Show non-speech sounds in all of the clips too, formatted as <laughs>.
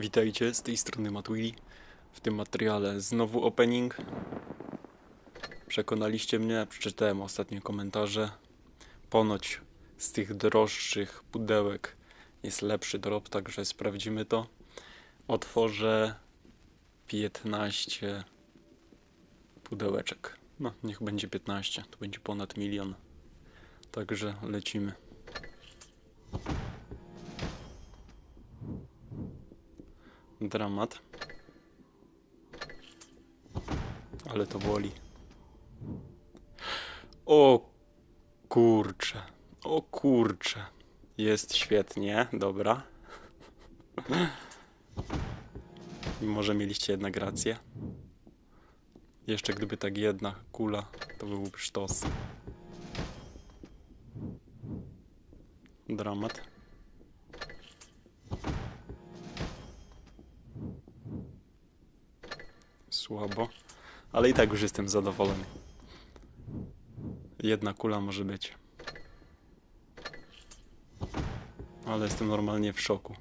Witajcie, z tej strony Matwilly. W tym materiale znowu opening. Przekonaliście mnie, przeczytałem ostatnie komentarze. Ponoć z tych droższych pudełek jest lepszy drop, także sprawdzimy to. Otworzę 15 pudełeczek. No, niech będzie 15, to będzie ponad milion. Także lecimy. Dramat. Ale to boli. O kurcze. O kurcze. Jest świetnie, dobra. <laughs> Może mieliście jednak rację. Jeszcze gdyby tak jedna kula, to byłby sztos. Dramat. Słabo. Ale i tak już jestem zadowolony. Jedna kula może być. Ale jestem normalnie w szoku.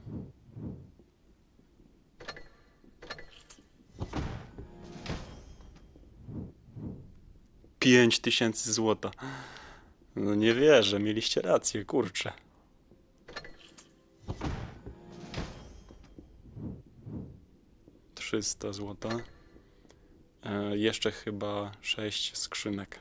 Pięć tysięcy złota. No nie wierzę, mieliście rację, kurczę. Trzysta złota. E, jeszcze chyba sześć skrzynek.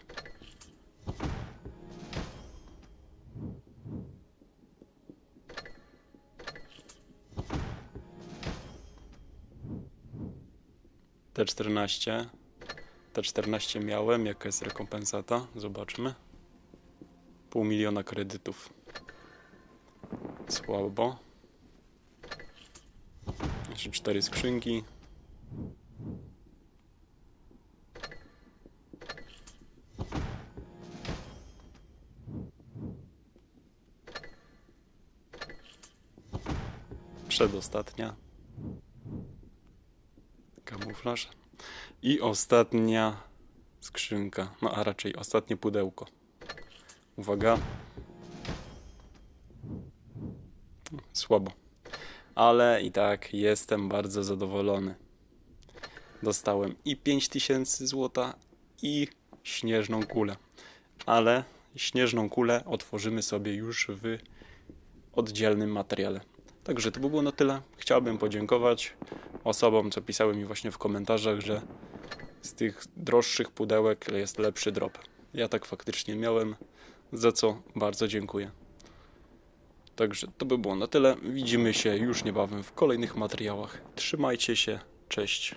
T14. T14 miałem. Jaka jest rekompensata? Zobaczmy. Pół miliona kredytów. Słabo. Jeszcze cztery skrzynki. Przedostatnia. Kamuflaż. I ostatnia skrzynka. No a raczej ostatnie pudełko. Uwaga. Słabo. Ale i tak jestem bardzo zadowolony. Dostałem i 5000 złota i śnieżną kulę. Ale śnieżną kulę otworzymy sobie już w oddzielnym materiale. Także to by było na tyle. Chciałbym podziękować osobom, co pisały mi właśnie w komentarzach, że z tych droższych pudełek jest lepszy drop. Ja tak faktycznie miałem, za co bardzo dziękuję. Także to by było na tyle. Widzimy się już niebawem w kolejnych materiałach. Trzymajcie się. Cześć.